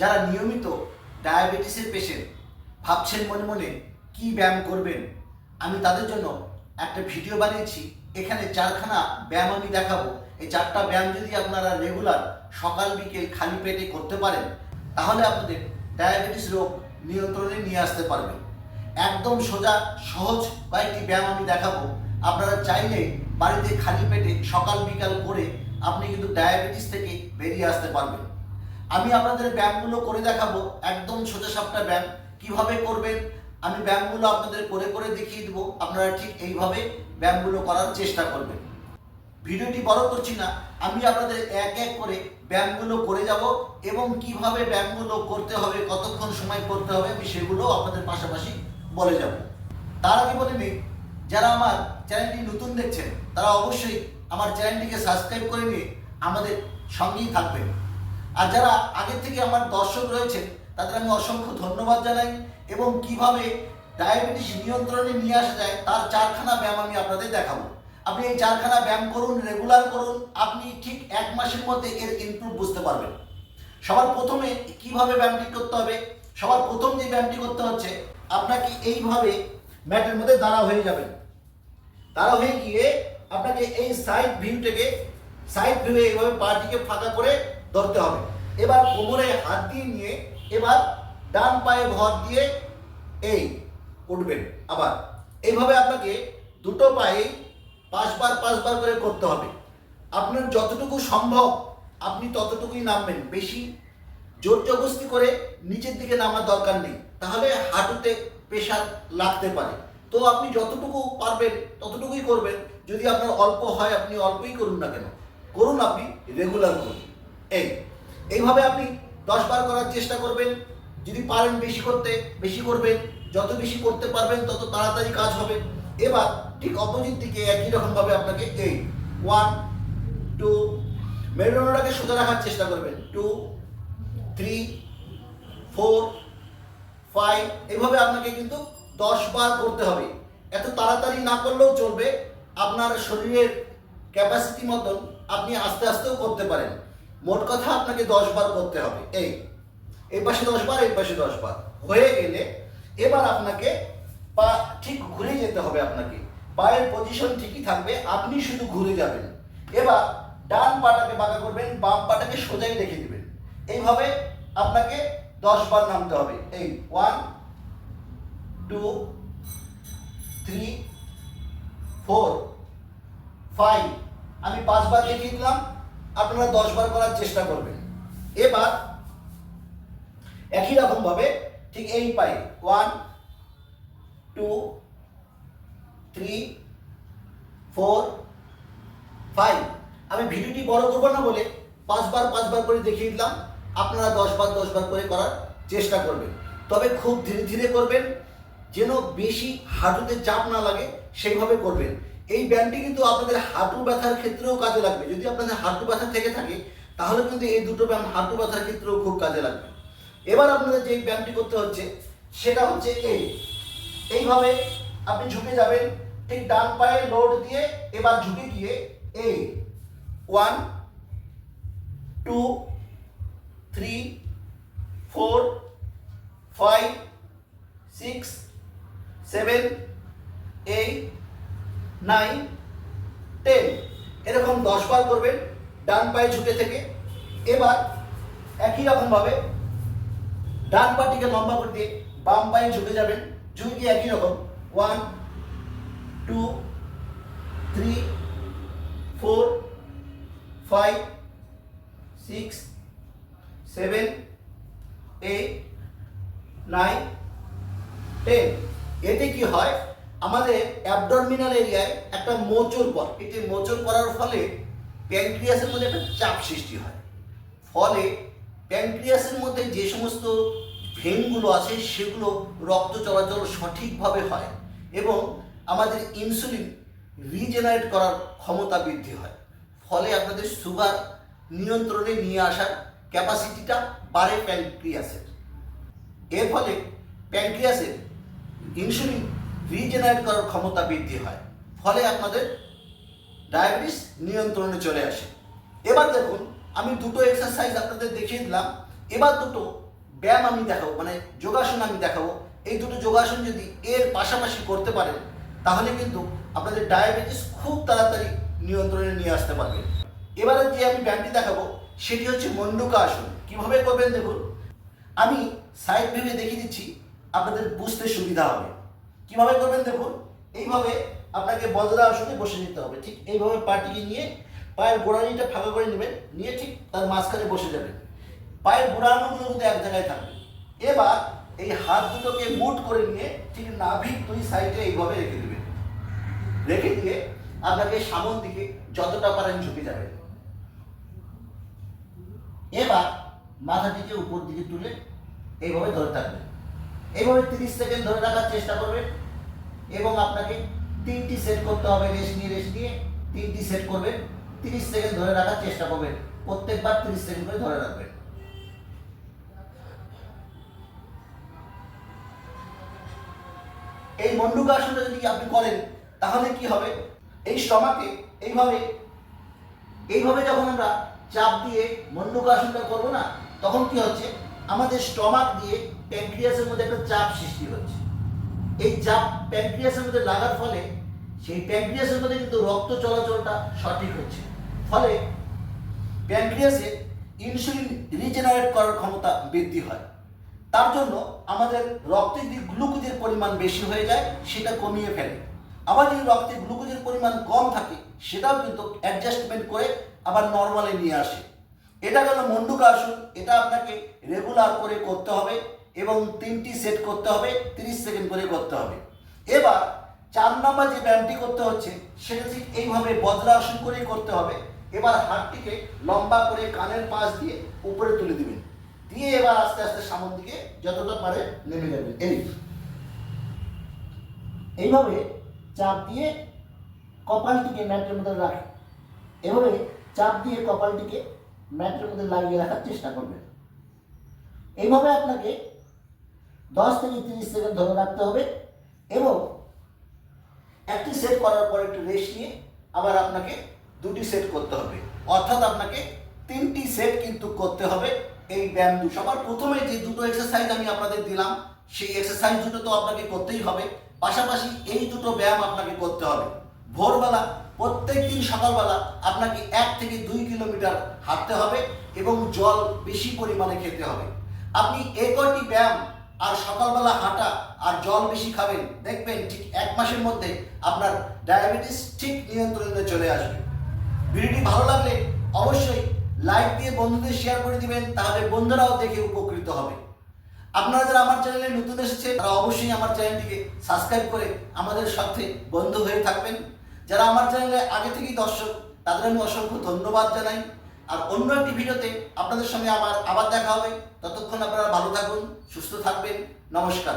যারা নিয়মিত ডায়াবেটিসের পেশেন্ট ভাবছেন মনে মনে কি ব্যায়াম করবেন, আমি তাদের জন্য একটা ভিডিও বানিয়েছি। এখানে চারখানা ব্যায়াম আমি দেখাবো। এই চারটা ব্যায়াম যদি আপনারা রেগুলার সকাল, বিকেল খালি পেটে করতে পারেন, তাহলে আপনাদের ডায়াবেটিস রোগ নিয়ন্ত্রণে নিয়ে আসতে পারবেন একদম সোজা, সহজ কয়েকটি ব্যায়াম আমি দেখাবো। আপনারা চাইলে বাড়িতে খালি পেটে সকাল, বিকাল করে আপনি কিন্তু ডায়াবেটিস থেকে বেরিয়ে আসতে পারবেন। আমি আপনাদের ব্যায়ামগুলো করে দেখাবো। একদম সোজা সাপটা ব্যায়াম। কীভাবে করবেন? আমি ব্যায়ামগুলো আপনাদের করে করে দেখিয়ে দেবো। আপনারা ঠিক এইভাবে ব্যায়ামগুলো করার চেষ্টা করবেন। ভিডিওটি বড় করছি না। আমি আপনাদের এক এক করে ব্যায়ামগুলো করে যাব এবং কীভাবে ব্যায়ামগুলো করতে হবে, কতক্ষণ সময় করতে হবে, আমি সেগুলো আপনাদের পাশাপাশি বলে যাব। তার আগে বলে নিই, যারা আমার চ্যানেলটি নতুন দেখছেন, তারা অবশ্যই আমার চ্যানেলটিকে সাবস্ক্রাইব করে নিয়ে আমাদের সঙ্গেই থাকবেন। আর যারা আগের থেকে আমার দর্শক রয়েছেন তাদের আমি অসংখ্য ধন্যবাদ জানাই এবং কীভাবে ডায়াবেটিস নিয়ন্ত্রণে নিয়ে আসা যায়, তার চারখানা ব্যায়াম আমি আপনাদের দেখাবো। আপনি এই চারখানা ব্যায়াম করুন রেগুলার করুন, আপনি ঠিক এক মাসের মধ্যে এর ইমপ্রুভ বুঝতে পারবেন। সবার প্রথমে কীভাবে ব্যায়ামটি করতে হবে? সবার প্রথম যে ব্যায়ামটি করতে হচ্ছে, আপনাকে এইভাবে ম্যাটের মধ্যে দাঁড়া হয়ে যাবেন। দাঁড়া হয়ে গিয়ে আপনাকে এই সাইড ভিউ থেকে সাইড ভিউ এইভাবে পাটিকে ফাঁকা করে ধরতে হবে। এবার কোমরে হাত দিয়ে নিয়ে এবার ডান পায়ে ভর দিয়ে এই উঠবেন আবার। এইভাবে আপনাকে দুটো পায়ে পাঁচবার পাঁচবার করে করতে হবে। আপনার যতটুকু সম্ভব আপনি ততটুকুই নামবেন। বেশি জোর জবস্তি করে নিচের দিকে নামার দরকার নেই। তাহলে হাঁটুতে প্রেশার লাগতে পারে। তো আপনি যতটুকু পারবেন ততটুকুই করবেন। যদি আপনার অল্প হয় আপনি অল্পই করুন না কেন? করুন আপনি রেগুলার করুন। এই। এইভাবে আপনি দশ বার করার চেষ্টা করবেন। যদি পারেন বেশি করতে, বেশি করবেন। যত বেশি করতে পারবেন, তত তাড়াতাড়ি কাজ হবে। এবার ঠিক অপোজিট দিকে, একই রকমভাবে আপনাকে এই ওয়ান টু মেরুদণ্ডটাকে সোজা রাখার চেষ্টা করবেন। টু থ্রি ফোর ফাইভ এইভাবে আপনাকে কিন্তু দশ বার করতে হবে। এত তাড়াতাড়ি না করলেও চলবে। আপনার শরীরের ক্যাপাসিটি মতন আপনি আস্তে আস্তেও করতে পারেন। মোট কথা আপনাকে দশ বার করতে হবে। এই এই পাশে দশ বার এই পাশে দশ বার হয়ে গেলে এবার আপনাকে পা ঠিক ঘুরে যেতে হবে আপনাকে। পায়ের পজিশন ঠিকই থাকবে, আপনি শুধু ঘুরে যাবেন। এবার ডান পাটাকে বাঁকা করবেন, বাম পাটাকে সোজাই রেখে দেবেন। এইভাবে আপনাকে দশ বার নামতে হবে। এই one two three four five আমি পাঁচবার দেখিয়ে দিলাম। আপনারা দশ বার করার চেষ্টা করবেন। এবার একই রকমভাবে ঠিক এই পাই one two three four five আমি ভিডিওটি বড় করব না বলে পাঁচবার পাঁচবার করে দেখিয়ে দিলাম। আপনারা দশবার দশবার করে করার চেষ্টা করবেন। তবে খুব ধীরে ধীরে করবেন। যেন বেশি হাঁটুতে চাপ না লাগে, সেইভাবে করবেন। এই ব্যায়ামটি কিন্তু আপনাদের হাঁটু ব্যথার ক্ষেত্রেও কাজে লাগবে। যদি আপনাদের হাঁটু ব্যথা থেকে থাকে, তাহলে কিন্তু এই দুটো ব্যায়াম হাঁটু ব্যথার ক্ষেত্রেও খুব কাজে লাগবে। এবার আপনাদের যে ব্যায়ামটি করতে হচ্ছে, সেটা হচ্ছে এই। এইভাবে আপনি ঝুঁকে যাবেন, ঠিক ডান পায়ে লোড দিয়ে এবার ঝুঁকে গিয়ে এই। One two three four five six seven eight nine ten এরকম দশ বার করবেন ডান পায়ে ঝুঁকে থেকে। এবার একই রকমভাবে ডান পাটিকে লম্বা করে দিয়ে বাম পায়ে ঝুঁকে যাবেন। ঝুঁকে একই রকম? One two three four five six seven eight nine ten এতে কি হয়? আমাদের অ্যাবডরমিনাল এরিয়ায় একটা মোচড় পড়ে এটি মোচড় পড়ার ফলে প্যানক্রিয়াসের মধ্যে একটা চাপ সৃষ্টি হয়। ফলে প্যানক্রিয়াসের মধ্যে যে সমস্ত ভেনগুলো আছে, সেগুলো রক্ত চলাচল সঠিকভাবে হয় এবং আমাদের ইনসুলিন রিজেনারেট করার ক্ষমতা বৃদ্ধি হয়। ফলে আপনাদের সুগার নিয়ন্ত্রণে নিয়ে আসার ক্যাপাসিটিটা বাড়ে প্যানক্রিয়াসের এর ফলে প্যানক্রিয়াসের ইনসুলিন রিজেনারেট করার ক্ষমতা বৃদ্ধি হয়। ফলে আপনাদের ডায়াবেটিস নিয়ন্ত্রণে চলে আসে। এবার দেখুন, আমি দুটো এক্সারসাইজ আপনাদের দেখিয়ে দিলাম। এবার দুটো ব্যায়াম আমি দেখাবো মানে যোগাসন আমি দেখাবো। এই দুটো যোগাসন যদি এর পাশাপাশি করতে পারেন, তাহলে কিন্তু আপনাদের ডায়াবেটিস খুব তাড়াতাড়ি নিয়ন্ত্রণে নিয়ে আসতে পারবেন এবারে যে আমি ব্যায়ামটি দেখাবো, সেটি হচ্ছে মন্ডুকা আসন। কীভাবে করবেন দেখুন? আমি সাইড ভেবে দেখিয়ে দিচ্ছি, আপনাদের বুঝতে সুবিধা হবে। কীভাবে করবেন দেখুন? এইভাবে আপনাকে বজ্রা আসনে বসে নিতে হবে। ঠিক এইভাবে পাটিকে নিয়ে পায়ের গোড়ানিটা ফাঁকা করে নেবেন, নিয়ে ঠিক তার মাঝখানে বসে যাবেন। পায়ের গোড়ানোগুলো কিন্তু এক জায়গায় থাকবে এবার এই হাত দুটোকে মুট করে নিয়ে ঠিক নাভির দুই সাইডে এইভাবে রেখে দেবেন। রেখে দিয়ে আপনাকে সামন দিকে যতটা পারেন ঝুঁকে যাবেন। এবার মাথাটিকে উপর দিকে তুলে এইভাবে ধরে থাকবেন। এইভাবে তিরিশ সেকেন্ড ধরে রাখার চেষ্টা করবেন। এবং আপনাকে তিনটি সেট করতে হবে রেস্ট নিয়ে রেস্ট নিয়ে। তিনটি সেট করবেন, তিরিশ সেকেন্ড ধরে রাখার চেষ্টা করবেন। প্রত্যেকবার তিরিশ সেকেন্ড করে ধরে রাখবেন। এই মন্ডুকাসনটা যদি আপনি করেন, তাহলে কি হবে? এই স্টমাকে এইভাবে এইভাবে যখন আমরা চাপ দিয়ে মন্ডুকাসনটা করব না, তখন কি হচ্ছে? আমাদের স্টমাক দিয়ে প্যানক্রিয়াসের মধ্যে একটা চাপ সৃষ্টি হচ্ছে। এই চাপ প্যানক্রিয়াসের মধ্যে লাগার ফলে সেই প্যানক্রিয়াসের মধ্যে কিন্তু রক্ত চলাচলটা সঠিক হচ্ছে। ফলে প্যানক্রিয়াসে ইনসুলিন রিজেনারেট করার ক্ষমতা বৃদ্ধি হয়। তার জন্য আমাদের রক্তে যদি গ্লুকোজের পরিমাণ বেশি হয়ে যায়, সেটা কমিয়ে ফেলে। আবার যদি রক্তে গ্লুকোজের পরিমাণ কম থাকে, সেটাও কিন্তু অ্যাডজাস্টমেন্ট করে আবার নর্মালে নিয়ে আসে। এটা গেল আসন এটা আপনাকে রেগুলার করে করতে হবে। এবং তিনটি সেট করতে হবে, তিরিশ সেকেন্ড করে করতে হবে। এবার চার নম্বর যে ব্যায়ামটি করতে হচ্ছে, সেটা ঠিক এইভাবে বজ্রা আসন করেই করতে হবে। এবার হাতটিকে লম্বা করে কানের পাশ দিয়ে উপরে তুলে দিবেন। দিয়ে এবার আস্তে আস্তে সামন দিকে যতটা পারে নেমে যাবেন। এই এইভাবে চাপ দিয়ে কপালটিকে ম্যাটের মধ্যে রাখে এভাবে চাপ দিয়ে কপালটিকে ম্যাটের মধ্যে লাগিয়ে রাখার চেষ্টা করবেন। এইভাবে আপনাকে দশ থেকে তিরিশ সেকেন্ড ধরে রাখতে হবে এবং একটি সেট করার পর একটু রেস্ট নিয়ে আবার আপনাকে দুটি সেট করতে হবে। অর্থাৎ আপনাকে তিনটি সেট কিন্তু করতে হবে এই ব্যায়াম দু সবার প্রথমে যে দুটো এক্সারসাইজ আমি আপনাদের দিলাম, সেই এক্সারসাইজ দুটো তো আপনাকে করতেই হবে। পাশাপাশি এই দুটো ব্যায়াম আপনাকে করতে হবে। ভোরবেলা প্রত্যেক দিন সকালবেলা আপনাকে এক থেকে দুই কিলোমিটার হাঁটতে হবে এবং জল বেশি পরিমাণে খেতে হবে। আপনি এ কয়টি ব্যায়াম আর সকালবেলা হাঁটা আর জল বেশি খাবেন, দেখবেন ঠিক এক মাসের মধ্যে আপনার ডায়াবেটিস ঠিক নিয়ন্ত্রণে চলে আসবে। ভিডিওটি ভালো লাগলে অবশ্যই লাইক দিয়ে বন্ধুদের শেয়ার করে দিবেন, তাহলে বন্ধুরাও দেখে উপকৃত হবে। আপনারা যারা আমার চ্যানেলে নতুন এসেছে তারা অবশ্যই আমার চ্যানেলটিকে সাবস্ক্রাইব করে আমাদের সাথে বন্ধু হয়ে থাকবেন। যারা আমার চ্যানেলে আগে থেকেই দর্শক, তাদের আমি অসংখ্য ধন্যবাদ জানাই। আর অন্য একটি ভিডিওতে আপনাদের সঙ্গে আবার আবার দেখা হবে। ততক্ষণ আপনারা ভালো থাকুন, সুস্থ থাকবেন। নমস্কার।